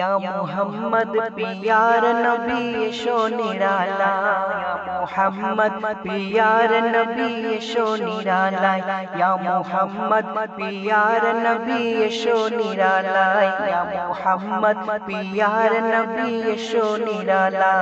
ইয়া Muhammad peer নবী এসো নিরালা ইয়া Muhammad peer নবী এসো নিরালা ইয়া মুহাম্মদ পিয়ার নবী এসো নিরালা ইয়া মুহাম্মদ পিয়ার নবী এসো নিরালা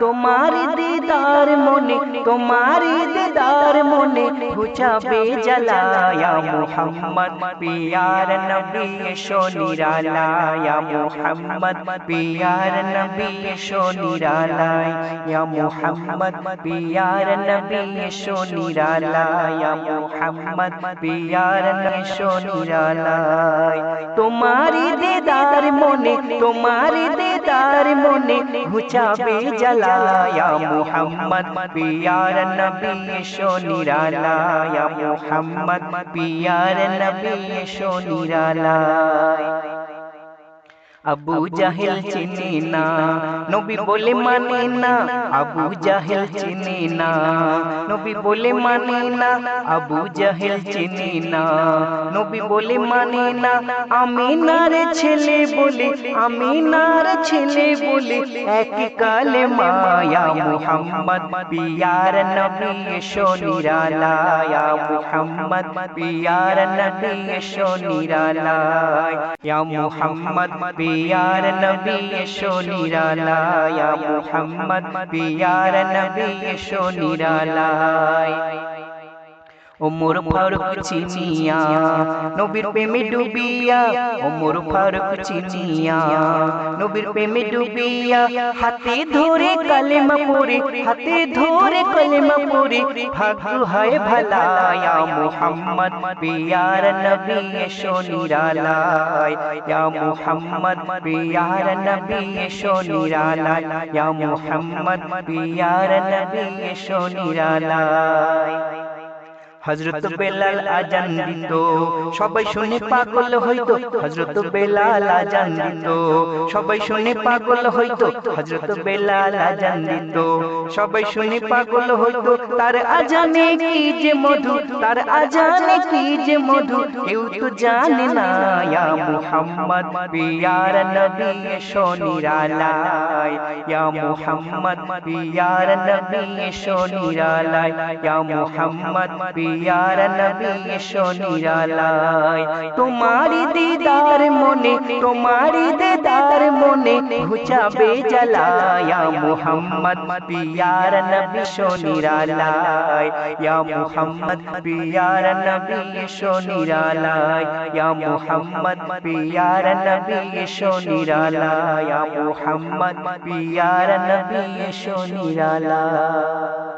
তোমার দিদার মনে তোমার দিদার মনে ঘুচাবে জ্বালায়া মুহাম্মদ পিয়ার নবী এসো নিরালায়া মুহাম্মদ পিয়ার নবী এসো নিরালায়া মুহাম্মদ পিয়ার নবী এসো নিরালায়া মুহাম্মদ পিয়ার এসো নিরালায় তোমারি দিদার মনে তোমারি দিদার মনে ঘুচাবে জ্বালায়া মুহাম্মদ পিয়ার নবী এসো নিরালায়া মুহাম্মদ পিয়ার নবী এসো নিরালায় আবু জাহেল চিনি না। নবী বলে মানে না। আবু জাহেল চিনি না। নবী বলে মানে না। আবু জাহেল চিনি না। নবী বলে মানে না। আমি নার ছেলে বলে আমি নার ছেলে বলে এক কালে মায়া মুহাম্মদ পিয়ার নবী এসো নিরালায়া। মুহাম্মদ পিয়ার নবী এসো নিরালায়। ইয়া মুহাম্মদ পিয়ার নবী এসো নিরালায়া মুহাম্মদ পিয়ার নবী এসো নিরালায় ওমর ফারুক চিনিয়া নবীর প্রেমে ডুবিয়া ওমর ফারুক চিনিয়া নবীর প্রেমে ডুবিয়া হাতে ধরে কালেমা পড়ে হাতে ধরে কালেমা পড়ে ভাগ্য হয় ভলায়া মুহাম্মদ পিয়ার নবী এসো নিরালায় ইয়া মুহাম্মদ পিয়ার নবী এসো নিরালায় ইয়া মুহাম্মদ পিয়ার নবী এসো নিরালায় হজরত বেলাল আজান দিত। সবাই শুনে পাগল হইতো। হজরত বেলাল আজান দিত। সবাই শুনে পাগল হইতো। হজরত বেলাল আজান দিত। সবাই শুনে পাগল হইতো। তার আজানে কি যে মধু? তার আজানে কি যে মধু? কেউ তো জানে না। ইয়া মুহাম্মদ পিয়ার নবী এসো ইয়া মুহাম্মদ পিয়ার নবী এসো ইয়া মুহাম্মদ পিয়ার নবী এসো নিরালায় তোমারি দিদার মনে তোমারি দিদার মনে ঘুচাবে জ্বালায়া। মুহাম্মদ পিয়ার নবী এসো নিরালায় ইয়া মুহাম্মদ পিয়ার নবী এসো নিরালায় ইয়া মুহাম্মদ পিয়ার নবী এসো নিরালায় ইয়া মুহাম্মদ পিয়ার নবী এসো নিরালায়